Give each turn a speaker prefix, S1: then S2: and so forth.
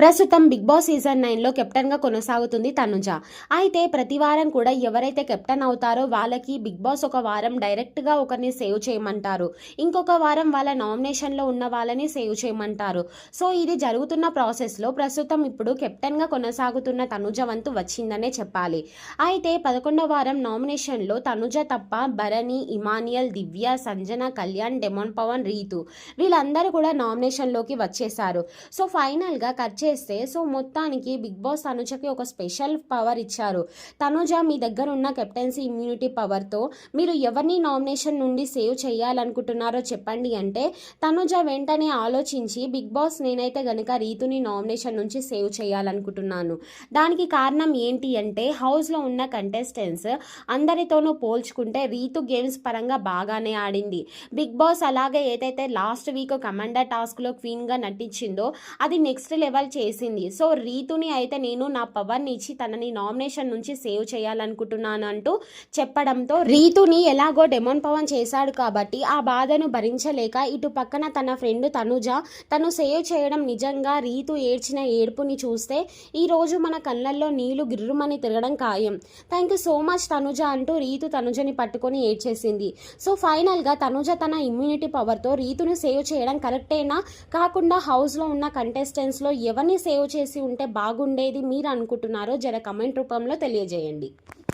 S1: ప్రస్తుతం big boss season నైన్లో కెప్టెన్గా కొనసాగుతుంది తనుజ. అయితే ప్రతి వారం కూడా ఎవరైతే కెప్టెన్ అవుతారో వాళ్ళకి బిగ్ బాస్ ఒక వారం డైరెక్ట్గా ఒకరిని సేవ్ చేయమంటారు. ఇంకొక వారం వాళ్ళ నామినేషన్లో ఉన్న వాళ్ళని సేవ్ చేయమంటారు. సో ఇది జరుగుతున్న ప్రాసెస్లో ప్రస్తుతం ఇప్పుడు కెప్టెన్గా కొనసాగుతున్న తనుజ వంతు వచ్చిందనే చెప్పాలి. అయితే పదకొండవ వారం నామినేషన్లో తనుజ తప్ప భరణి ఇమానియల్ దివ్య సంజన కళ్యాణ్ డెమోన్ పవన్ రీతు వీళ్ళందరూ కూడా నామినేషన్లోకి వచ్చేశారు. సో ఫైనల్గా కట్ చేస్తే సో మొత్తానికి బిగ్ బాస్ తనుజకి ఒక స్పెషల్ పవర్ ఇచ్చారు. తనుజ మీ దగ్గర ఉన్న కెప్టెన్సీ ఇమ్యూనిటీ పవర్తో మీరు ఎవరిని నామినేషన్ నుండి సేవ్ చేయాలనుకుంటున్నారో చెప్పండి అంటే తనుజ వెంటనే ఆలోచించి బిగ్ బాస్ నేనైతే గనుక రీతుని నామినేషన్ నుంచి సేవ్ చేయాలనుకుంటున్నాను. దానికి కారణం ఏంటి అంటే హౌస్లో ఉన్న కంటెస్టెంట్స్ అందరితోనూ పోల్చుకుంటే రీతు గేమ్స్ పరంగా బాగానే ఆడింది. బిగ్ బాస్ అలాగే ఏదైతే లాస్ట్ వీక్ కమాండర్ టాస్క్లో క్వీన్గా నటించిందో అది నెక్స్ట్ లెవెల్ చేసింది. సో రీతుని అయితే నేను నా పవర్ని ఇచ్చి తనని నామినేషన్ నుంచి సేవ్ చేయాలనుకుంటున్నాను అంటూ చెప్పడంతో రీతుని ఎలాగో డెమోన్ పవన్ చేశాడు కాబట్టి ఆ బాధను భరించలేక ఇటు పక్కన తన ఫ్రెండ్ తనుజ తను సేవ్ చేయడం నిజంగా రీతు ఏడ్చిన ఏడుపుని చూస్తే ఈరోజు మన కళ్ళల్లో నీళ్ళు గిర్రుమని తిరగడం ఖాయం. Thank you so much Tanuja అంటూ రీతు తనుజని పట్టుకొని ఏడ్చేసింది. సో ఫైనల్గా తనుజ తన ఇమ్యూనిటీ పవర్తో రీతుని సేవ్ చేయడం కరెక్టేనా? కాకుండా హౌస్లో ఉన్న కంటెస్టెంట్స్లో ఎవరు ఎవరిని సేవ్ చేసి ఉంటే బాగుండేది మీరు అనుకుంటున్నారో జర కమెంట్ రూపంలో తెలియజేయండి.